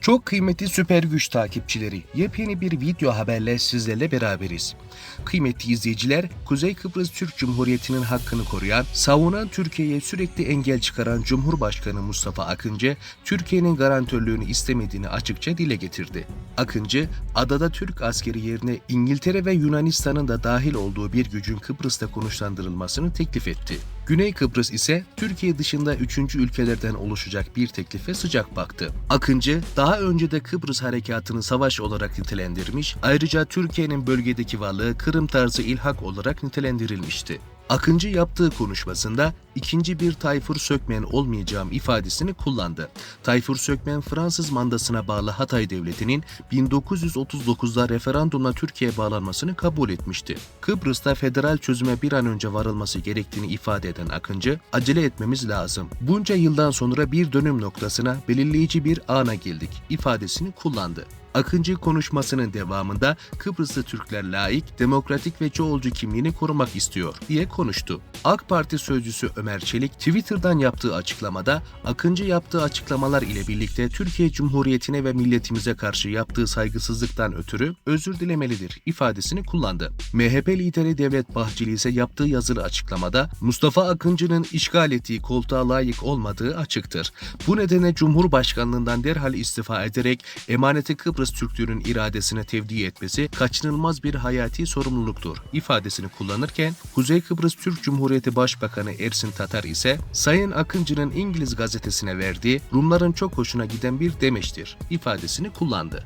Çok kıymetli süper güç takipçileri, yepyeni bir video haberle sizlerle beraberiz. Kıymetli izleyiciler, Kuzey Kıbrıs Türk Cumhuriyeti'nin hakkını koruyan, savunan Türkiye'ye sürekli engel çıkaran Cumhurbaşkanı Mustafa Akıncı, Türkiye'nin garantörlüğünü istemediğini açıkça dile getirdi. Akıncı, adada Türk askeri yerine İngiltere ve Yunanistan'ın da dahil olduğu bir gücün Kıbrıs'ta konuşlandırılmasını teklif etti. Güney Kıbrıs ise Türkiye dışında üçüncü ülkelerden oluşacak bir teklife sıcak baktı. Akıncı daha önce de Kıbrıs harekatını savaş olarak nitelendirmiş, ayrıca Türkiye'nin bölgedeki varlığı Kırım tarzı ilhak olarak nitelendirilmişti. Akıncı yaptığı konuşmasında ikinci bir Tayfur Sökmen olmayacağım ifadesini kullandı. Tayfur Sökmen Fransız mandasına bağlı Hatay Devleti'nin 1939'da referandumla Türkiye'ye bağlanmasını kabul etmişti. Kıbrıs'ta federal çözüme bir an önce varılması gerektiğini ifade eden Akıncı, acele etmemiz lazım. Bunca yıldan sonra bir dönüm noktasına belirleyici bir ana geldik ifadesini kullandı. Akıncı konuşmasının devamında Kıbrıslı Türkler layık, demokratik ve çoğulcu kimliğini korumak istiyor diye konuştu. AK Parti sözcüsü Ömer Çelik Twitter'dan yaptığı açıklamada Akıncı yaptığı açıklamalar ile birlikte Türkiye Cumhuriyeti'ne ve milletimize karşı yaptığı saygısızlıktan ötürü özür dilemelidir ifadesini kullandı. MHP lideri Devlet Bahçeli ise yaptığı yazılı açıklamada Mustafa Akıncı'nın işgal ettiği koltuğa layık olmadığı açıktır. Bu nedenle Cumhurbaşkanlığından derhal istifa ederek emaneti Kıbrıs Türklüğünün iradesine tevdi etmesi kaçınılmaz bir hayati sorumluluktur ifadesini kullanırken Kuzey Kıbrıs Türk Cumhuriyeti Başbakanı Ersin Tatar ise Sayın Akıncı'nın İngiliz gazetesine verdiği Rumların çok hoşuna giden bir demeçtir ifadesini kullandı.